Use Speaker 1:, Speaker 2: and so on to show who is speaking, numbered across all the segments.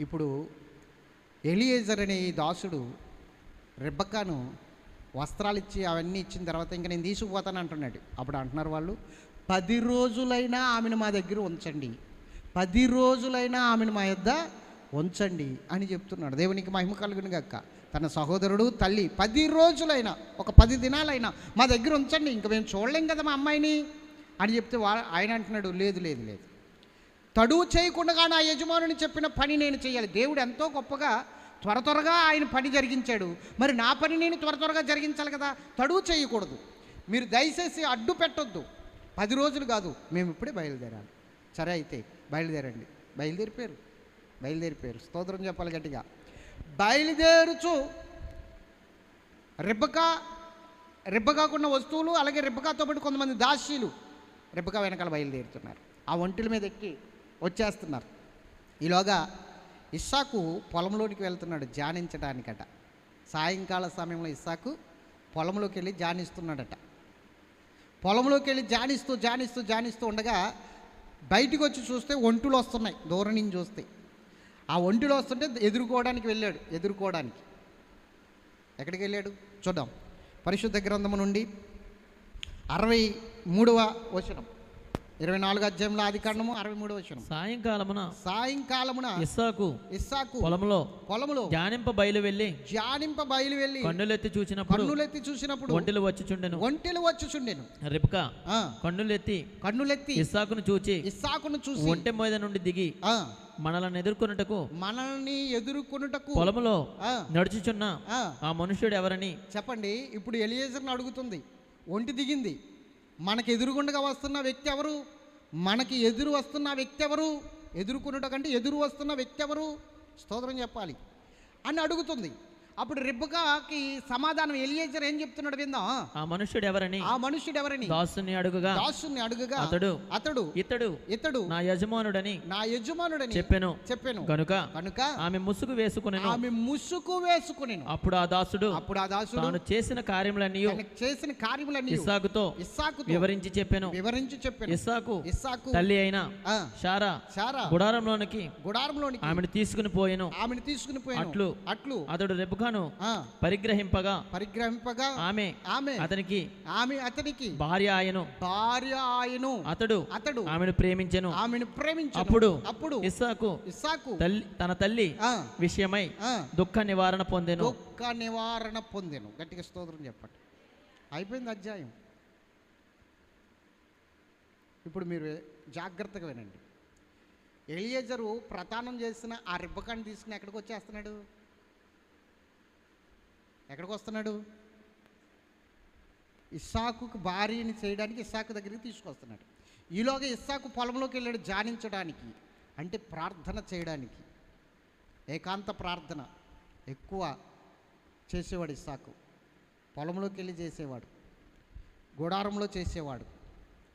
Speaker 1: ఇప్పుడు ఎలియేజర్ అనే ఈ దాసుడు రెబ్బకాను వస్త్రాలు ఇచ్చి అవన్నీ ఇచ్చిన తర్వాత ఇంకా నేను తీసుకుపోతాను అంటున్నాడు. అప్పుడు అంటున్నారు వాళ్ళు పది రోజులైనా ఆమెను మా దగ్గర ఉంచండి. పది రోజులైనా ఆమెను మా యొద్ద ఉంచండి అని చెప్తున్నాడు. దేవునికి మహిమ కలుగును గక్క తన సహోదరుడు తల్లి పది రోజులైనా ఒక పది దినాలైనా మా దగ్గర ఉంచండి. ఇంకా మేము చూడలేం కదా మా అమ్మాయిని అని చెప్తే వా ఆయన అంటున్నాడు లేదు లేదు లేదు. తడువు చేయకుండా నా యజమానుని చెప్పిన పని నేను చేయాలి. దేవుడు ఎంతో గొప్పగా త్వర త్వరగా ఆయన పని జరిగించాడు. మరి నా పని నేను త్వర త్వరగా జరిగించాలి కదా? తడువు చేయకూడదు. మీరు దయచేసి అడ్డు పెట్టొద్దు. పది రోజులు కాదు మేము ఇప్పుడే బయలుదేరాలి. సరే అయితే బయలుదేరండి. బయలుదేరిపోయారు. బయలుదేరిపోయారు. స్తోత్రం చెప్పాలి గట్టిగా. బయలుదేరుచు రిబ్బకా రెబ్బకాకున్న వస్తువులు అలాగే రిబ్బకాతో పాటు కొంతమంది దాసీలు రిబ్బకా వెనకాల బయలుదేరుతున్నారు. ఆ ఒంటిల మీద ఎక్కి వచ్చేస్తున్నారు. ఈలోగా ఇస్సాకు పొలంలోనికి వెళ్తున్నాడు ధ్యానించడానికట. సాయంకాల సమయంలో ఇస్సాకు పొలంలోకి వెళ్ళి ధ్యానిస్తున్నాడట. పొలంలోకి వెళ్ళి ధ్యానిస్తూ ధ్యానిస్తూ ధ్యానిస్తూ ఉండగా బయటికి వచ్చి చూస్తే ఒంటులు వస్తున్నాయి దూరం నుంచి చూస్తే. ఆ ఒంటిలో వస్తుంటే ఎదుర్కోవడానికి వెళ్ళాడు ఎదుర్కోవడానికి. ఎక్కడికి వెళ్ళాడు? చూద్దాం. పరిశుద్ధ గ్రంథము నుండి అరవై మూడవ వచనం. ఇరవై నాలుగు అధ్యాయంలో ఆది కాండము అరవై మూడవ వచనం.
Speaker 2: సాయంకాలమున
Speaker 1: సాయంకాలమున
Speaker 2: ఇస్సాకు
Speaker 1: ఇస్సాకు
Speaker 2: పొలంలో
Speaker 1: పొలములో
Speaker 2: ధ్యానింప బయలు వెళ్ళి
Speaker 1: ధ్యానింప బయలు వెళ్ళి
Speaker 2: కన్నులెత్తి చూచినప్పుడు
Speaker 1: కన్నులెత్తి చూసినప్పుడు
Speaker 2: ఒంటెలు వచ్చుచుండెను.
Speaker 1: ఒంటెలు వచ్చుచుండెను.
Speaker 2: రిబ్కా
Speaker 1: ఆ,
Speaker 2: కన్నులెత్తి
Speaker 1: కన్నులెత్తి
Speaker 2: ఇస్సాకును చూచి
Speaker 1: ఇస్సాకును చూసి
Speaker 2: ఒంటె మీద నుండి దిగి
Speaker 1: ఆ,
Speaker 2: మనలను ఎదుర్కొనుటకు
Speaker 1: మనల్ని ఎదుర్కొనుటకు
Speaker 2: పొలములో
Speaker 1: ఆ,
Speaker 2: నడుచుచున్న
Speaker 1: ఆ,
Speaker 2: మనుష్యుడు ఎవరని
Speaker 1: చెప్పండి ఇప్పుడు ఎలియేజర్ని అడుగుతుంది ఒంటి దిగింది. మనకి ఎదురుగుండగా వస్తున్న వ్యక్తి ఎవరు? మనకి ఎదురు వస్తున్న వ్యక్తి ఎవరు? ఎదుర్కొనుట కంటే ఎదురు వస్తున్న వ్యక్తి ఎవరు? స్తోత్రం చెప్పాలి. అని అడుగుతుంది. అప్పుడు రిబ్బకాకి సమాధానం ఎలియేజర్ ఏం చెప్తున్నాడు విందాం?
Speaker 2: ఆ మనుష్యుడు ఎవరని
Speaker 1: ఆ మనుష్యుడు ఎవరని
Speaker 2: దాసుని అడుగుగా.
Speaker 1: దాసుని అడుగుగా.
Speaker 2: అతడు.
Speaker 1: అతడు.
Speaker 2: ఇతడు.
Speaker 1: ఇతడు.
Speaker 2: నా యజమానుడని.
Speaker 1: నా యజమానుడని.
Speaker 2: చెప్పెను.
Speaker 1: చెప్పాను.
Speaker 2: గనుక
Speaker 1: కనుక
Speaker 2: ఆమె ముసుగు వేసుకునేను.
Speaker 1: ఆమె ముసుగు వేసుకునేను.
Speaker 2: అప్పుడు ఆ దాసుడు
Speaker 1: అప్పుడు ఆ దాసుడు
Speaker 2: తాను చేసిన కార్యములన్నీ
Speaker 1: చేసిన కార్యములన్నీ
Speaker 2: ఇస్సాకుతో
Speaker 1: ఇస్సాకుతో
Speaker 2: వివరించి చెప్పాను.
Speaker 1: వివరించి చెప్పాను.
Speaker 2: ఇస్సాకు
Speaker 1: ఇస్సాకు
Speaker 2: తల్లి అయిన
Speaker 1: ఆ,
Speaker 2: షారా
Speaker 1: శారా
Speaker 2: గుడారంలోనికి
Speaker 1: గుడారంలోనికి
Speaker 2: ఆమెను తీసుకుని పోయెను.
Speaker 1: ఆమెను తీసుకుని పోయాను.
Speaker 2: అట్లు
Speaker 1: అట్లు.
Speaker 2: అతడు రెబ్బకాను
Speaker 1: ఆ,
Speaker 2: పరిగ్రహింపగా
Speaker 1: పరిగ్రహింపగా
Speaker 2: ఆమె
Speaker 1: ఆమె.
Speaker 2: అతనికి
Speaker 1: ఆమె అతనికి
Speaker 2: భార్య ఆయను.
Speaker 1: భార్య ఆయను.
Speaker 2: అతడు
Speaker 1: అతడు
Speaker 2: ఆమెను ప్రేమించెను.
Speaker 1: ఆమెను ప్రేమించు
Speaker 2: అప్పుడు
Speaker 1: అప్పుడు
Speaker 2: ఇస్సాకు
Speaker 1: ఇస్సాకు
Speaker 2: తల్లి తన తల్లి
Speaker 1: ఆ,
Speaker 2: విషయమై
Speaker 1: ఆ,
Speaker 2: దుఃఖ నివారణ పొందెను.
Speaker 1: దుఃఖ నివారణ పొందెను. గట్టిగా స్తోత్రం చెప్పండి. అయిపోయింది అధ్యాయం. ఇప్పుడు మీరు జాగ్రత్తగా వినండి. ఎలియేజరు ప్రతానం చేసిన ఆ రిబ్బకాన్ని తీసుకుని ఎక్కడికి వచ్చేస్తున్నాడు? ఎక్కడికి వస్తున్నాడు? ఇస్సాకుకు భార్యని చేయడానికి ఇస్సాకు దగ్గరికి తీసుకొస్తున్నాడు. ఈలోగా ఇస్సాకు పొలంలోకి వెళ్ళాడు జానించడానికి అంటే ప్రార్థన చేయడానికి. ఏకాంత ప్రార్థన ఎక్కువ చేసేవాడు ఇస్సాకు. పొలంలోకి వెళ్ళి చేసేవాడు. గుడారంలో చేసేవాడు.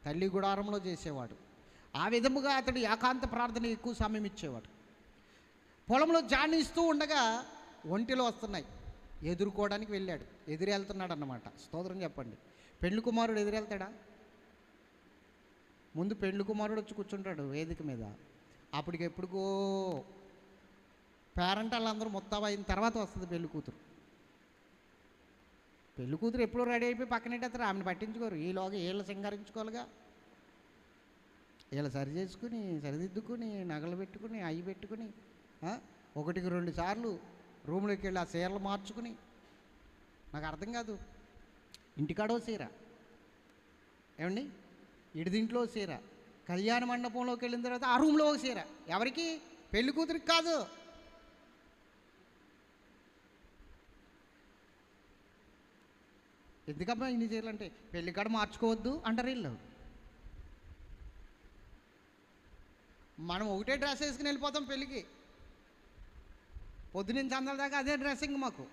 Speaker 1: తల్లి గుడారంలో చేసేవాడు. ఆ విధముగా అతడు ఏకాంత ప్రార్థన ఎక్కువ సమయం ఇచ్చేవాడు. పొలంలో జానిస్తూ ఉండగా ఒంటిలో వస్తున్నాయి. ఎదుర్కోవడానికి వెళ్ళాడు. ఎదురెళ్తున్నాడు అన్నమాట స్తోత్రం చెప్పండి. పెళ్ళి కుమారుడు ఎదురెళ్తాడా? ముందు పెళ్ళి కుమారుడు వచ్చి కూర్చుంటాడు వేదిక మీద. అప్పటికి ఎప్పుడుకో పేరెంట్ వాళ్ళందరూ మొత్తం అయిన తర్వాత వస్తుంది పెళ్ళి కూతురు. పెళ్ళి కూతురు ఎప్పుడు రెడీ అయిపోయి పక్కనెట్టేస్తారు ఆమెను పట్టించుకోరు. ఈలోగా వీళ్ళు సింగారించుకోవాలిగా. వీళ్ళు సరి చేసుకుని సరిదిద్దుకుని నగలు పెట్టుకుని అవి పెట్టుకుని ఒకటికి రెండు సార్లు రూమ్లోకి వెళ్ళి ఆ చీరలు మార్చుకుని. నాకు అర్థం కాదు. ఇంటికాడో చీర. ఏమండి? ఇడిదింట్లో చీర. కళ్యాణ మండపంలోకి వెళ్ళిన తర్వాత ఆ రూమ్లో ఒక చీర. ఎవరికి? పెళ్ళి కూతురికి కాదు. ఎందుకమ్మా ఇన్ని చీరలు అంటే పెళ్ళి కాడ మార్చుకోవద్దు అంటారు వీళ్ళు. మనం ఒకటే డ్రెస్ వేసుకుని వెళ్ళిపోతాం పెళ్ళికి పొద్దునుంచి అందరి దాకా అదే డ్రెస్సింగ్ మాకు.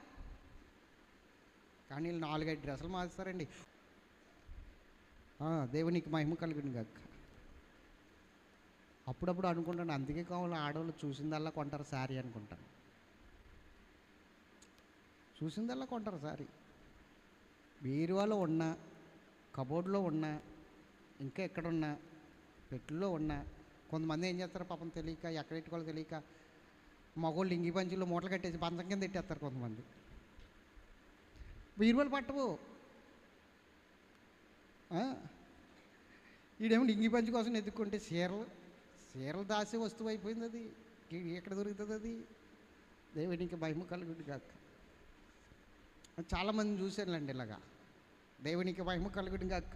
Speaker 1: కానీ వీళ్ళు నాలుగైదు డ్రెస్సులు మారుస్తారండి. దేవునికి మహిమ కలిగిన గక్క అప్పుడప్పుడు అనుకుంటాను అందుకే కావాలి ఆడవాళ్ళు చూసిందల్లా కొంటారు శారీ అనుకుంటాను. చూసిందల్లా కొంటారు శారీ. బీరువాలో ఉన్న కబోర్డ్లో ఉన్న ఇంకా ఎక్కడున్నా పెట్టుల్లో ఉన్న కొంతమంది ఏం చేస్తారు పాపం తెలియక ఎక్కడ పెట్టుకోవాలో తెలియక మగోళ్ళు ఇంగి పంచులు మూటలు కట్టేసి పంచం కింద పెట్టేస్తారు కొంతమంది. బీరువాలు పట్టవు. ఈడేమో ఇంగి పంచి కోసం ఎత్తుక్కుంటే చీరలు చీరలు దాసే వస్తువు అయిపోయింది అది. ఎక్కడ దొరుకుతుంది అది? దేవునికి భయము కలుగుడు కాక. చాలామంది చూశానులేండి ఇలాగా. దేవునికి భయము కలుగుడు కాక.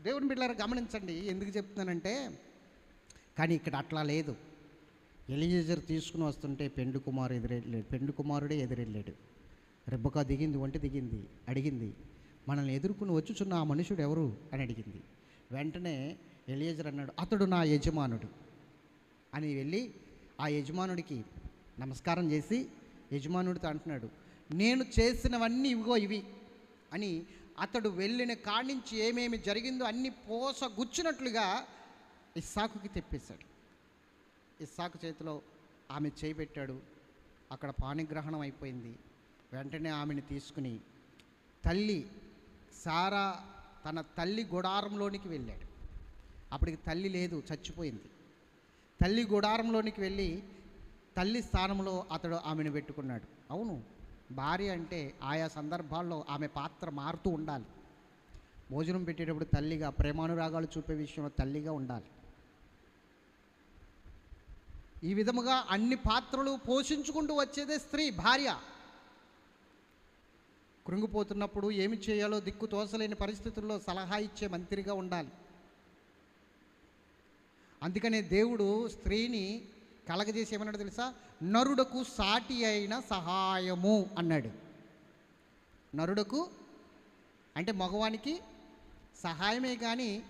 Speaker 1: దేవుని బిడ్డలారా గమనించండి ఎందుకు చెప్తున్నానంటే కానీ ఇక్కడ అట్లా లేదు. ఎలిజేజర్ తీసుకుని వస్తుంటే పెండు కుమారు ఎదురెళ్ళాడు. పెండు కుమారుడే ఎదురెళ్ళాడు. రెబ్బకా దిగింది ఒంటి దిగింది అడిగింది మనల్ని ఎదుర్కొని వచ్చుచున్న ఆ మనుషుడు ఎవరు? అని అడిగింది. వెంటనే ఎలియజర్ అన్నాడు అతడు నా యజమానుడు. అని వెళ్ళి ఆ యజమానుడికి నమస్కారం చేసి యజమానుడితో అంటున్నాడు నేను చేసినవన్నీ ఇవిగో ఇవి అని అతడు వెళ్ళిన కాడి నుంచి ఏమేమి జరిగిందో అన్ని పోస గుచ్చినట్లుగా ఇస్సాకుకి తెప్పేశాడు. ఇస్సాకు చేతిలో ఆమె చేయి పెట్టాడు. అక్కడ పాణిగ్రహణం అయిపోయింది. వెంటనే ఆమెను తీసుకుని తల్లి సారా తన తల్లి గుడారంలోనికి వెళ్ళాడు. అప్పటికి తల్లి లేదు చచ్చిపోయింది. తల్లి గుడారంలోనికి వెళ్ళి తల్లి స్థానంలో అతడు ఆమెను పెట్టుకున్నాడు. అవును భార్య అంటే ఆయా సందర్భాల్లో ఆమె పాత్ర మారుతూ ఉండాలి. భోజనం పెట్టేటప్పుడు తల్లిగా ప్రేమానురాగాలు చూపే విషయంలో తల్లిగా ఉండాలి. ఈ విధముగా అన్ని పాత్రలు పోషించుకుంటూ వచ్చేదే స్త్రీ భార్య. కృంగిపోతున్నప్పుడు ఏమి చేయాలో దిక్కు తోసలేని పరిస్థితుల్లో సలహా ఇచ్చే మంత్రిగా ఉండాలి. అందుకనే దేవుడు స్త్రీని కలగజేసి ఏమన్నాడు తెలుసా? నరుడకు సాటి అయిన సహాయము అన్నాడు. నరుడకు అంటే మగవానికి సహాయమే కానీ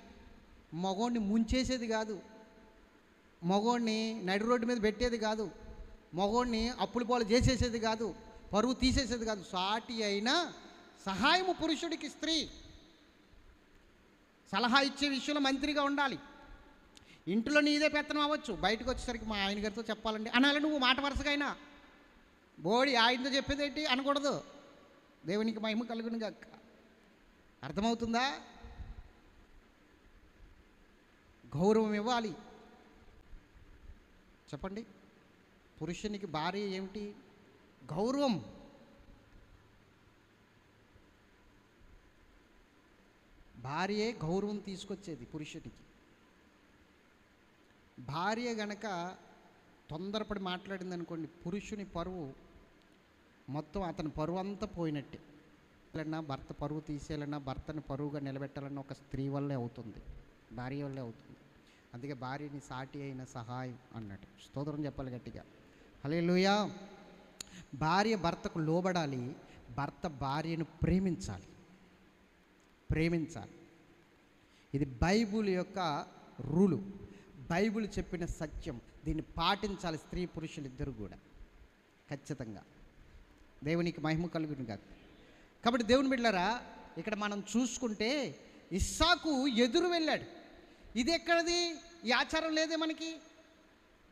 Speaker 1: మగవాణ్ణి ముంచేసేది కాదు. మగోడిని నడి రోడ్డు మీద పెట్టేది కాదు. మగోడిని అప్పుల పాలు చేసేసేది కాదు. పరువు తీసేసేది కాదు. సాటి అయినా సహాయము పురుషుడికి స్త్రీ. సలహా ఇచ్చే విషయంలో మంత్రిగా ఉండాలి. ఇంట్లో నీదే పెత్తనం అవ్వచ్చు. బయటకు వచ్చేసరికి మా ఆయన గారితో చెప్పాలండి. అనాలి నువ్వు మాట వరుసగా బోడి ఆయనతో చెప్పేదేంటి అనకూడదు. దేవునికి మహిమ కలుగును గక్క అర్థమవుతుందా? గౌరవం ఇవ్వాలి. చెప్పండి. పురుషునికి భార్య ఏమిటి? గౌరవం. భార్యే గౌరవం తీసుకొచ్చేది పురుషునికి భార్య గనక తొందరపడి మాట్లాడింది అనుకోండి పురుషుని పరువు మొత్తం అతని పరువు అంతా పోయినట్టే. లన్నా భర్త పరువు తీసేయాలన్నా భర్తని పరువుగా నిలబెట్టాలన్నా ఒక స్త్రీ వల్లే అవుతుంది భార్య వల్లే అవుతుంది. అందుకే భార్యని సాటి అయిన సహాయం అన్నట్టు. స్తోత్రం చెప్పాలి గట్టిగా. హలే భార్య భర్తకు లోబడాలి భర్త భార్యను ప్రేమించాలి. ప్రేమించాలి. ఇది బైబుల్ యొక్క రూలు. బైబుల్ చెప్పిన సత్యం. దీన్ని పాటించాలి స్త్రీ పురుషులు ఇద్దరు కూడా. ఖచ్చితంగా. దేవునికి మహిమ కలుగును కాదు కాబట్టి దేవుని బిడ్డరా ఇక్కడ మనం చూసుకుంటే ఇస్సాకు ఎదురు వెళ్ళాడు. ఇది ఎక్కడిది? ఈ ఆచారం లేదే మనకి.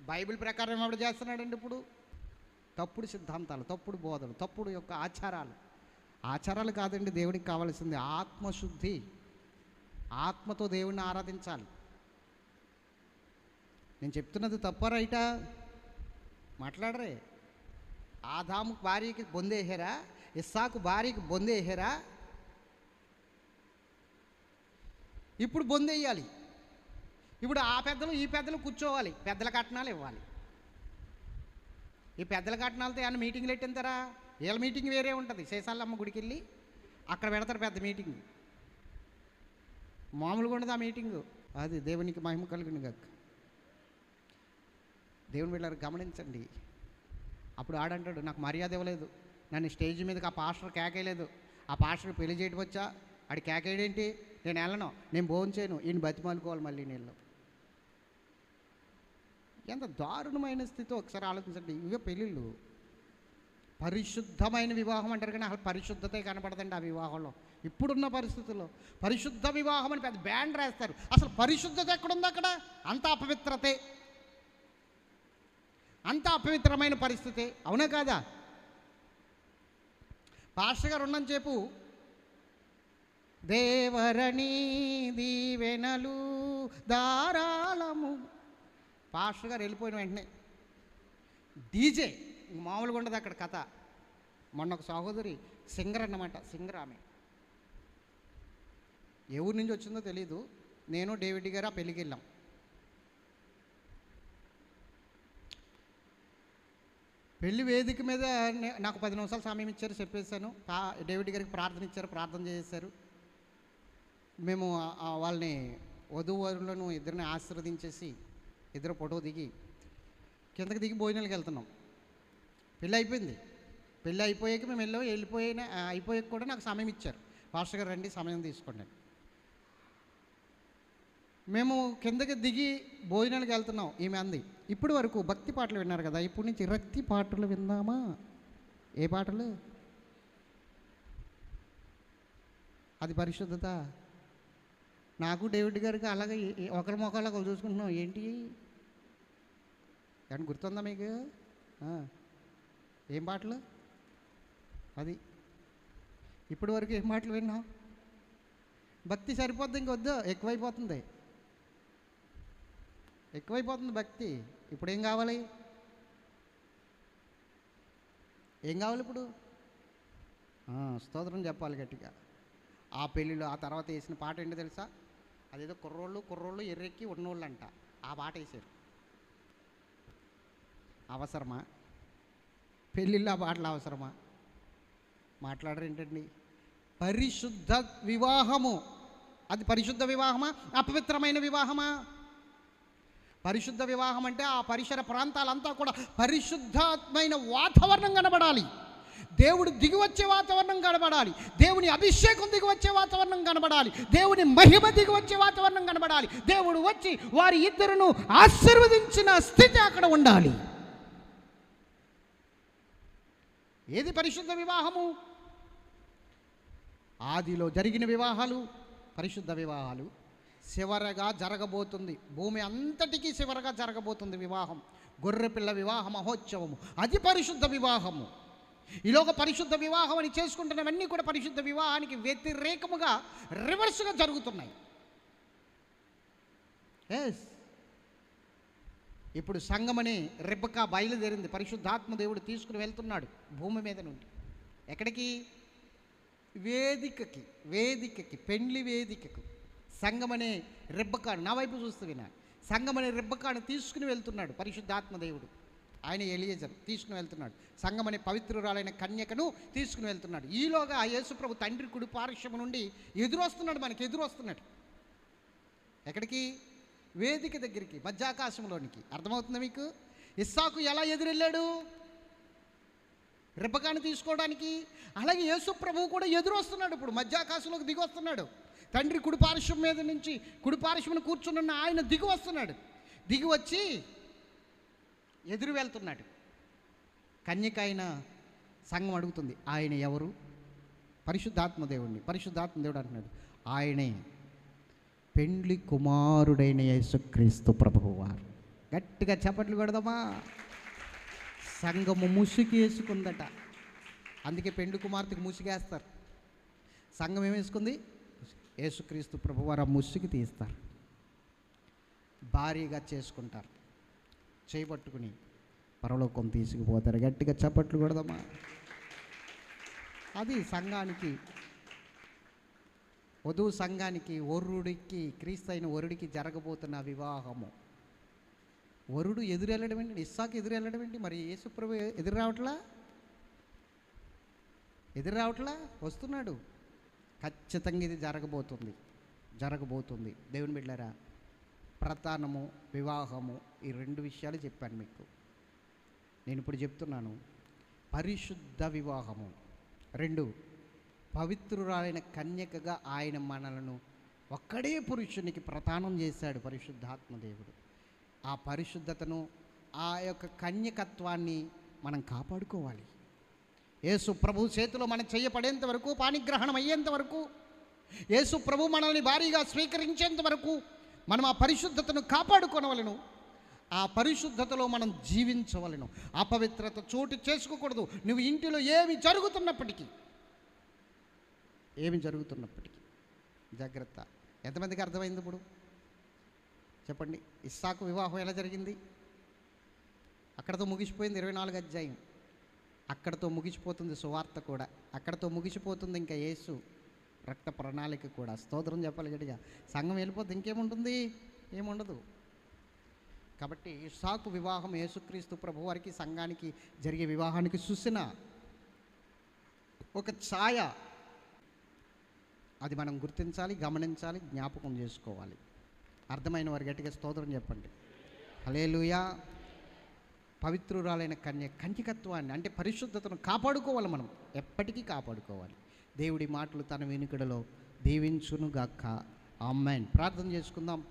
Speaker 1: బైబిల్ ప్రకారం ఎవడు చేస్తున్నాడండి ఇప్పుడు? తప్పుడు సిద్ధాంతాలు తప్పుడు బోధలు తప్పుడు యొక్క ఆచారాలు. ఆచారాలు కాదండి దేవునికి కావాల్సింది ఆత్మశుద్ధి. ఆత్మతో దేవుణ్ణి ఆరాధించాలి. నేను చెప్తున్నది తప్ప రైటా? మాట్లాడరే. ఆదాము భార్యకి బొందేహేరా? ఇస్సాకు భార్యకి బొందేహేరా? ఇప్పుడు బొందేయాలి. ఇప్పుడు ఆ పెద్దలు ఈ పెద్దలు కూర్చోవాలి. పెద్దల కట్నాలు ఇవ్వాలి. ఈ పెద్దల కట్నాలతో ఏమైనా మీటింగ్లు పెట్టింతారా? వీళ్ళ మీటింగ్ వేరే ఉంటుంది. శేషాలమ్మ గుడికి వెళ్ళి అక్కడ పెడతారు పెద్ద మీటింగ్. మామూలుగా ఉండదు ఆ మీటింగు. అది దేవునికి మహిమ కలిగిన గక్క దేవుని వీళ్ళని గమనించండి. అప్పుడు ఆడంటాడు నాకు మర్యాద ఇవ్వలేదు. నన్ను స్టేజ్ మీదకి ఆ పాస్టర్ కేకేయలేదు. ఆ పాస్టర్ పెళ్ళి చేయడం వచ్చా? ఆడి కేకేయడేంటి నేను వెళ్ళను. నేను భోజనం చేయను ఈయన బతిమాలుకోవాలి మళ్ళీ నీళ్ళు. ఎంత దారుణమైన స్థితి ఒకసారి ఆలోచించండి. ఇవే పెళ్ళిళ్ళు. పరిశుద్ధమైన వివాహం అంటారు కానీ అసలు పరిశుద్ధతే కనపడదండి ఆ వివాహంలో. ఇప్పుడున్న పరిస్థితుల్లో పరిశుద్ధ వివాహం అని పెద్ద బ్యాండ్ రాస్తారు అసలు పరిశుద్ధత ఎక్కడుంది అక్కడ? అంత అపవిత్రతే. అంత అపవిత్రమైన పరిస్థితి. అవునా కాదా? పాస్టర్ గారు ఉన్నని చెప్పు దేవరణి దీవెనలు ధారాళము పాస్టర్ గారు వెళ్ళిపోయిన వెంటనే డీజే మామూలుగా ఉండదు అక్కడ కథ. మొన్న ఒక సహోదరి సింగర్ అన్నమాట సింగర్ ఆమె. ఏ ఊరి నుంచి వచ్చిందో తెలీదు నేను డేవిడ్ గారు ఆ పెళ్ళికి వెళ్ళాం. పెళ్ళి వేదిక మీద నాకు పది నిమిషాలు సమయం ఇచ్చారు చెప్పేశాను. పా- డేవిడ్ గారికి ప్రార్థన ఇచ్చారు ప్రార్థన చేశారు. మేము వాళ్ళని ఆ వాళ్ళని వధువరులను ఇద్దరిని ఆశీర్వదించేసి ఇద్దరు ఫోటో దిగి కిందకి దిగి భోజనాలకు వెళ్తున్నాం. పెళ్ళి అయిపోయింది. పెళ్ళి అయిపోయాక మేము వెళ్ళాం వెళ్ళిపోయిన అయిపోయాక కూడా నాకు సమయం ఇచ్చారు. పాస్టర్ గారు రండి సమయం తీసుకోండి మేము కిందకి దిగి భోజనాలకు వెళ్తున్నాం ఈమె అంది. ఇప్పుడు వరకు భక్తి పాటలు విన్నారు కదా ఇప్పుడు నుంచి రక్తి పాటలు విందామా? ఏ పాటలు? అది పరిశుద్ధత. నాకు డేవిడ్ గారికి అలాగే ఒకరి మొక్కలు ఒకరు చూసుకుంటున్నాం. ఏంటి? ఏమన్నా గుర్తుందా మీకు? ఏం పాటలు? అది. ఇప్పటి వరకు ఏం పాటలు విన్నాం భక్తి సరిపోద్ది ఇంకొద్దు ఎక్కువైపోతుంది. ఎక్కువైపోతుంది భక్తి. ఇప్పుడు ఏం కావాలి? ఏం కావాలి ఇప్పుడు? స్తోత్రం చెప్పాలి గట్టిగా. ఆ పెళ్ళిలో ఆ తర్వాత వేసిన పాట ఏంటో తెలుసా? అదేదో కుర్రోళ్ళు కుర్రోళ్ళు ఎర్రెక్కి ఉన్నోళ్ళు అంట ఆ పాట వేసారు అవసరమా? పెళ్ళిళ్ళ పాటలు అవసరమా? మాట్లాడరేంటండి? పరిశుద్ధ వివాహము. అది పరిశుద్ధ వివాహమా? అపవిత్రమైన వివాహమా? పరిశుద్ధ వివాహం అంటే ఆ పరిసర ప్రాంతాలంతా కూడా పరిశుద్ధాత్మైన వాతావరణం కనబడాలి. దేవుడు దిగివచ్చే వాతావరణం కనబడాలి. దేవుని అభిషేకం దిగివచ్చే వాతావరణం కనబడాలి. దేవుని మహిమ దిగివచ్చే వాతావరణం కనబడాలి. దేవుడు వచ్చి వారి ఇద్దరును ఆశీర్వదించిన స్థితి అక్కడ ఉండాలి. ఏది పరిశుద్ధ వివాహము? ఆదిలో జరిగిన వివాహాలు పరిశుద్ధ వివాహాలు చివరగా జరగబోతుంది. భూమి అంతటికీ చివరగా జరగబోతుంది వివాహం. గొర్రెపిల్ల వివాహ మహోత్సవము. అది పరిశుద్ధ వివాహము. ఈలోక పరిశుద్ధ వివాహం అని చేసుకుంటున్నవన్నీ కూడా పరిశుద్ధ వివాహానికి వ్యతిరేకముగా రివర్స్గా జరుగుతున్నాయి. ఎస్ ఇప్పుడు సంగమని రిబ్బకా బయలుదేరింది. పరిశుద్ధాత్మ దేవుడు తీసుకుని వెళ్తున్నాడు భూమి మీద నుండి. ఎక్కడికి? వేదికకి వేదికకి పెండ్లి వేదికకు. సంగమనే రెబ్బకాను నా వైపు చూస్తూ వినా. సంగమనే రెబ్బకాను తీసుకుని వెళ్తున్నాడు పరిశుద్ధాత్మ దేవుడు. ఆయన ఎలియజర్ తీసుకుని వెళ్తున్నాడు. సంగమనే పవిత్రురాలైన కన్యకను తీసుకుని వెళ్తున్నాడు. ఈలోగా యేసుప్రభు తండ్రి కుడి పార్శ్వము నుండి ఎదురొస్తున్నాడు మనకి ఎదురొస్తున్నాడు. ఎక్కడికి? వేదిక దగ్గరికి మధ్యాకాశంలోనికి. అర్థమవుతుందా మీకు? ఇస్సాకు ఎలా ఎదురెళ్ళాడు? రిబ్బకాన్ని తీసుకోవడానికి. అలాగే యేసు ప్రభువు కూడా ఎదురు వస్తున్నాడు ఇప్పుడు మధ్యాకాశంలోకి దిగి వస్తున్నాడు తండ్రి కుడిపార్శ్వం మీద నుంచి కుడి కూర్చున్న ఆయన దిగి వస్తున్నాడు. దిగి వచ్చి ఎదురు వెళ్తున్నాడు. కన్యక ఆయన సంఘం అడుగుతుంది ఆయన ఎవరు? పరిశుద్ధాత్మ దేవుణ్ణి. పరిశుద్ధాత్మ దేవుడు అంటున్నాడు. ఆయనే. పెండ్లి కుమారుడైన యేసుక్రీస్తు ప్రభువు వారు గట్టిగా చప్పట్లు పెడదామా సంఘము ముసుగు వేసుకుందట అందుకే పెండు కుమార్తెకి ముసుగేస్తారు. సంఘం ఏమేసుకుంది వేసుకుంది? యేసుక్రీస్తు ప్రభువారు ఆ ముసుగు తీస్తారు. భారీగా చేసుకుంటారు. చేయబట్టుకుని పరలోకం తీసుకుపోతారు. గట్టిగా చప్పట్లు కొడదామా? అది సంఘానికి వధువు సంఘానికి వరుడికి క్రీస్తు అయిన వరుడికి జరగబోతున్న వివాహము. వరుడు ఎదురెళ్ళడం ఏంటి? ఇస్సాకి ఎదురు వెళ్ళడం ఏంటి? మరి యేసుప్రభు ఎదురు రావట్లా? ఎదురు రావట్లా? వస్తున్నాడు. ఖచ్చితంగా ఇది జరగబోతుంది. జరగబోతుంది. దేవుని బిడ్డరా ప్రధానము వివాహము ఈ రెండు విషయాలు చెప్పాను మీకు. నేను ఇప్పుడు చెప్తున్నాను. పరిశుద్ధ వివాహము. రెండు పవిత్రురాలైన కన్యకగా ఆయన మనలను ఒక్కడే పురుషునికి ప్రదానం చేశాడు పరిశుద్ధాత్మదేవుడు. ఆ పరిశుద్ధతను ఆ యొక్క కన్యకత్వాన్ని మనం కాపాడుకోవాలి. యేసు ప్రభు చేతిలో మనం చేయబడేంత వరకు పాణిగ్రహణం అయ్యేంత వరకు యేసు ప్రభు మనల్ని భారీగా స్వీకరించేంత వరకు మనం ఆ పరిశుద్ధతను కాపాడుకోనవలను. ఆ పరిశుద్ధతలో మనం జీవించవలను. అపవిత్రత చోటు చేసుకోకూడదు. నువ్వు ఇంటిలో ఏమి జరుగుతున్నప్పటికీ ఏమి జరుగుతున్నప్పటికీ? జాగ్రత్త. ఎంతమందికి అర్థమైంది ఇప్పుడు? చెప్పండి. ఇస్సాకు వివాహం ఎలా జరిగింది? అక్కడతో ముగిసిపోయింది ఇరవై నాలుగు అధ్యాయం. అక్కడతో ముగిసిపోతుంది సువార్త కూడా. అక్కడతో ముగిసిపోతుంది ఇంకా యేసు రక్త ప్రణాళిక కూడా. స్తోత్రం చెప్పాలి గట్టిగా. సంఘం వెళ్ళిపోతే ఇంకేముంటుంది? ఏముండదు. కాబట్టి ఇస్సాకు వివాహం యేసుక్రీస్తు ప్రభు వారికి సంఘానికి జరిగే వివాహానికి చూసిన ఒక ఛాయ అది మనం గుర్తించాలి గమనించాలి జ్ఞాపకం చేసుకోవాలి. అర్థమైన వారి గట్టిగా స్తోత్రం చెప్పండి. హలేలుయా పవిత్రురాలైన కన్య కంచికత్వాన్ని అంటే పరిశుద్ధతను కాపాడుకోవాలి మనం. ఎప్పటికీ కాపాడుకోవాలి. దేవుడి మాటలు తన వెనుకడలో దీవించునుగాక. అమ్మాయిని ప్రార్థన చేసుకుందాం.